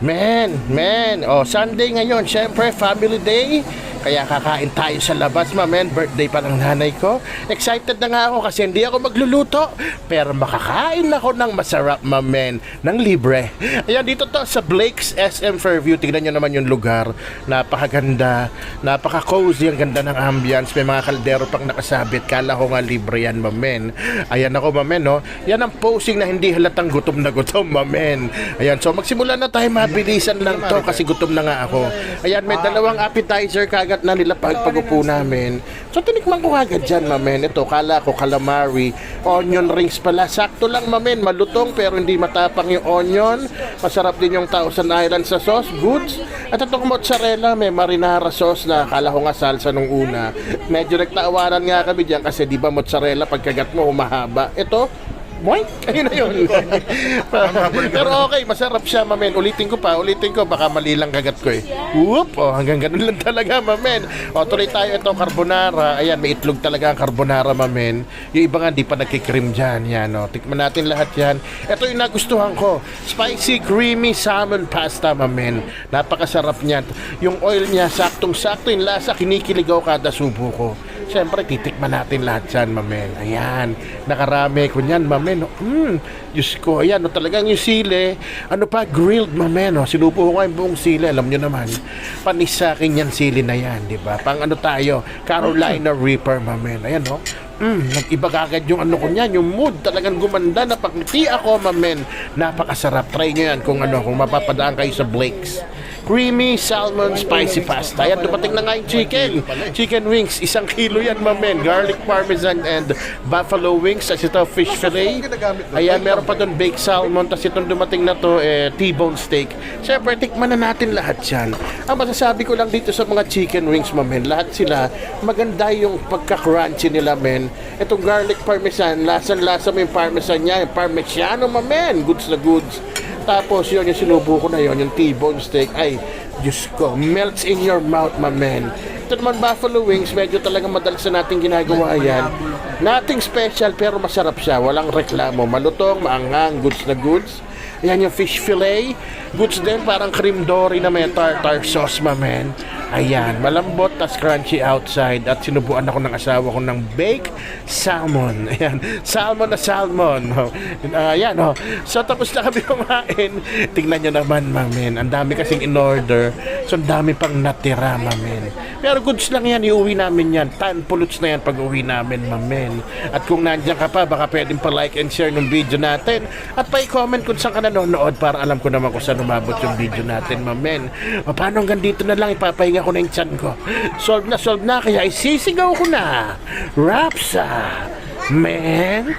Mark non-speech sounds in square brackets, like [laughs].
Men, men. Oh, Sunday ngayon. Siyempre, family day. Kaya kakain tayo sa labas, ma, men. Birthday pa ng nanay ko. Excited na nga ako kasi hindi ako magluluto. Pero makakain ako ng masarap, ma, men. Ng libre. Ayan, dito to sa Blake's SM Fairview. Tignan nyo naman yung lugar. Napakaganda. Napaka-cozy. Ang ganda ng ambience. May mga kaldero pang nakasabit. Kala ko nga libre yan, ma, men. Ayan ako, ma, men, no? Yan ang posing na hindi halatang gutom na gutom, ma, men. Ayan, so magsimula na tayo. Mabilisan lang to kasi gutom na nga ako. Ayan, may dalawang appetizer kagat na nila pag pagupo namin. So tinikman ko agad dyan, mamen. Ito, kala ko calamari, onion rings pala. Sakto lang, mamen. Malutong pero hindi matapang yung onion. Masarap din yung Thousand Island sa sauce. Goods. At itong mozzarella, may marinara sauce na kala ko nga salsa nung una. Medyo nagtaawanan nga kami dyan kasi di ba mozzarella pagkagat mo humahaba. Ito, Boink! [laughs] Ayun na yun. Pero okay, masarap siya, mamen. Ulitin ko pa, ulitin ko. Baka mali lang kagat ko eh. Whoop! Oh, hanggang ganun lang talaga, mamen. O, tuloy tayo ito, carbonara. Ayan, may itlog talaga ang carbonara, mamen. Yung iba nga, di pa nagkikrim dyan. Yan, o. Tikman natin lahat yan. Ito yung nagustuhan ko. Spicy, creamy salmon pasta, mamen. Napakasarap niyan. Yung oil niya, saktong-sakto yung lasa. Kinikiligaw kada subo ko. Siyempre, titikman natin lahat yan, mamen. Ayan, nakarami ko niyan, mamen. Hmm, Diyos ko, ayan, no, talagang yung sile, ano pa, grilled, mamen. No? Sinupo ko nga yung buong sile, alam nyo naman. Panis sa akin yan, sile na yan, di ba? Pang ano tayo, Carolina Reaper, mamen. Ayan, no? Mm, nag-iba kagad yung ano ko niyan, yung mood talagang gumanda, napakiti ako, mamen. Napakasarap. Try nyo yan kung ano, kung mapapadaan kayo sa Blake's. Creamy salmon spicy pasta. Ayan, dumating na nga yung chicken. Chicken wings, isang kilo yan, mamen. Garlic parmesan and buffalo wings. Tapos ito, fish fillet. Ayan, meron pa doon baked salmon. Tapos itong dumating na to, eh, T-bone steak. Siyempre, tikman na natin lahat yan. Ang masasabi ko lang dito sa mga chicken wings, mamen, lahat sila, maganda yung pagka-crunchy nila, men. Itong garlic parmesan, lasan-lasa mo yung parmesan niya, yung parmigiano, mamen. Goods na goods. Tapos yun, yung sinubo ko na yun, yung T-bone steak. Ay, Diyos ko, melts in your mouth, my man. Ito naman, buffalo wings, medyo talaga madalas na natin ginagawa yan. Nothing special, pero masarap siya. Walang reklamo. Malutong, maanghang, goods na goods. Ayan yung fish fillet. Goods din, parang cream dory na may tartar sauce, my man. Ayan, malambot, tas crunchy outside. At sinubuan ako ng asawa ko ng baked salmon. [laughs] Ayan, salmon na salmon. Oh. Ayan, oh. So, tapos na kami kumain. Tingnan nyo naman, mamen. Ang dami kasing in-order. So, ang dami pang natira, mamen. Pero goods lang yan, iuwi namin yan. Tan puluts na yan pag uwi namin, mamen. At kung nandiyan ka pa, baka pwedeng pa-like and share ng video natin. At pa-comment kung saan ka nanonood para alam ko naman kung saan umabot yung video natin, mamen. O, paano hanggang dito na lang, ipapahinga ko na yung chan ko. Solve na, solve na, kaya isisigaw ko na. Rapsa, man.